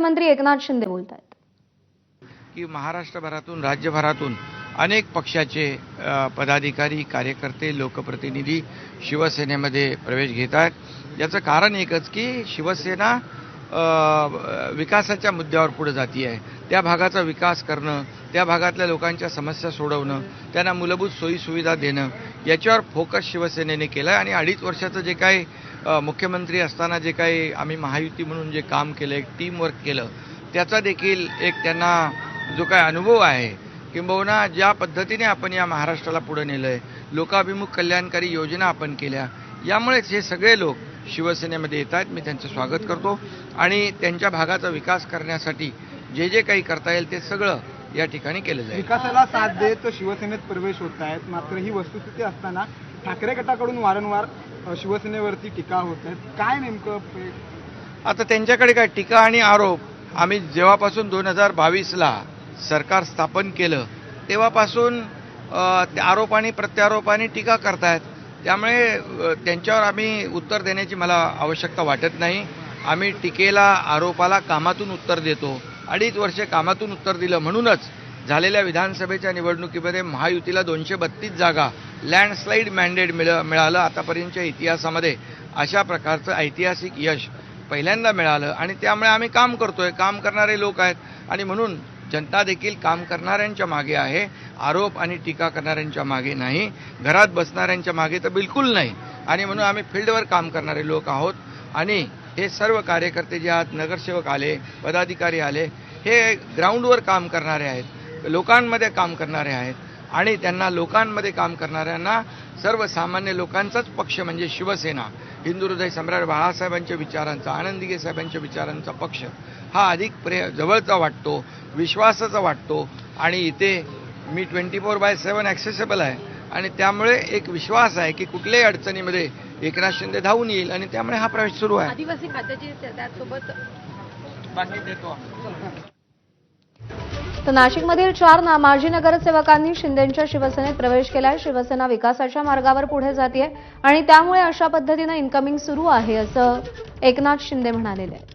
मुख्यमंत्री एकनाथ शिंदे बोलत आहेत की महाराष्ट्रभरातून राज्यभरातून अनेक पक्षाचे पदाधिकारी कार्यकर्ते लोकप्रतिनिधी शिवसेनेमध्ये प्रवेश घेत आहेत याचं कारण एकच की शिवसेना विकासाच्या मुद्द्यावर पुढे जाती आहे. त्या भागाचा विकास करणं त्या भागातल्या लोकांच्या समस्या सोडवणं त्यांना मूलभूत सोयीसुविधा देणं याच्यावर फोकस शिवसेनेने केला आहे आणि अडीच वर्षाचं जे काही मुख्यमंत्री असताना जे काही आम्ही महायुती म्हणून जे काम केलं एक टीमवर्क केलं त्याचा देखील एक त्यांना जो काय अनुभव आहे किंबहुना ज्या पद्धतीने आपण या महाराष्ट्राला पुढे नेलं आहे लोकाभिमुख कल्याणकारी योजना आपण केल्या यामुळेच हे सगळे लोक शिवसेनेमध्ये येत आहेत मी त्यांचं स्वागत करतो. आणि त्यांच्या भागाचा विकास करण्यासाठी जे जे काही करता येईल ते सगळं या ठिकाणी केलं जाईल विकासाला साथ देत शिवसेनेत प्रवेश होत आहेत. मात्र ही वस्तुस्थिती असताना ठाकरे गटाकडून वारंवार शिवसेनेवरती टीका होत आहेत. काय नेमकं आता त्यांच्याकडे काय टीका आणि आरोप? आम्ही जेव्हापासून दोन हजार बावीसला सरकार स्थापन केलं तेव्हापासून अ, त्या आरोप आणि प्रत्यारोपाने टीका करतायत. त्यामुळे त्यांच्यावर आम्ही उत्तर देण्याची मला आवश्यकता वाटत नाही. आम्ही टीकेला आरोपाला कामातून उत्तर देतो. अडीच वर्षे कामातून उत्तर दिलं म्हणूनच झालेल्या विधानसभेच्या निवडणुकीमध्ये महायुतीला दोनशे बत्तीस जागा लँडस्लाईड मॅन्डेट मिळ मिळालं आतापर्यंतच्या इतिहासामध्ये. अशा प्रकारचं ऐतिहासिक यश पहिल्यांदा मिळालं आणि त्यामुळे आम्ही काम करतोय. काम करणारे लोक आहेत आणि म्हणून जनता देखील काम करणाऱ्यांच्या मागे आहे. आरोप आणि टीका करणाऱ्यांच्या मागे नाही. घरात बसणाऱ्यांच्या मागे तर बिलकुल नाही. आणि म्हणून आम्ही फील्डवर काम करणारे लोक आहोत. आणि हे सर्व कार्यकर्ते जे आहात नगरसेवक आले पदाधिकारी आले हे ग्राउंडवर काम करणारे आहेत. लोकांमध्ये काम करणारे आहेत आणि त्यांना लोकांमध्ये काम करणाऱ्यांना सर्वसामान्य लोकांचाच पक्ष म्हणजे शिवसेना. हिंदू हृदय सम्राट बाळासाहेबांच्या विचारांचा आनंदीगे साहेबांच्या विचारांचा पक्ष. हा अधिक प्रे जवळचा वाटतो विश्वासाचा वाटतो आणि इथे मी twenty four by seven accessible आहे आणि त्यामुळे एक विश्वास आहे की कुठल्याही अडचणीमध्ये एकनाथ शिंदे धावून येईल आणि त्यामुळे हा प्रवेश सुरू आहे. आदिवासी खात्याची त्या- त्यासोबत बाकी देतो. तर नाशिकमधील चार ना माजी नगरसेवकांनी शिंदेच्या शिवसेनेत प्रवेश केलाय. शिवसेना विकासाच्या मार्गावर पुढे जाते आणि त्यामुळे अशा पद्धतीनं इन्कमिंग सुरू आहे असं एकनाथ शिंदे म्हणालेले आहे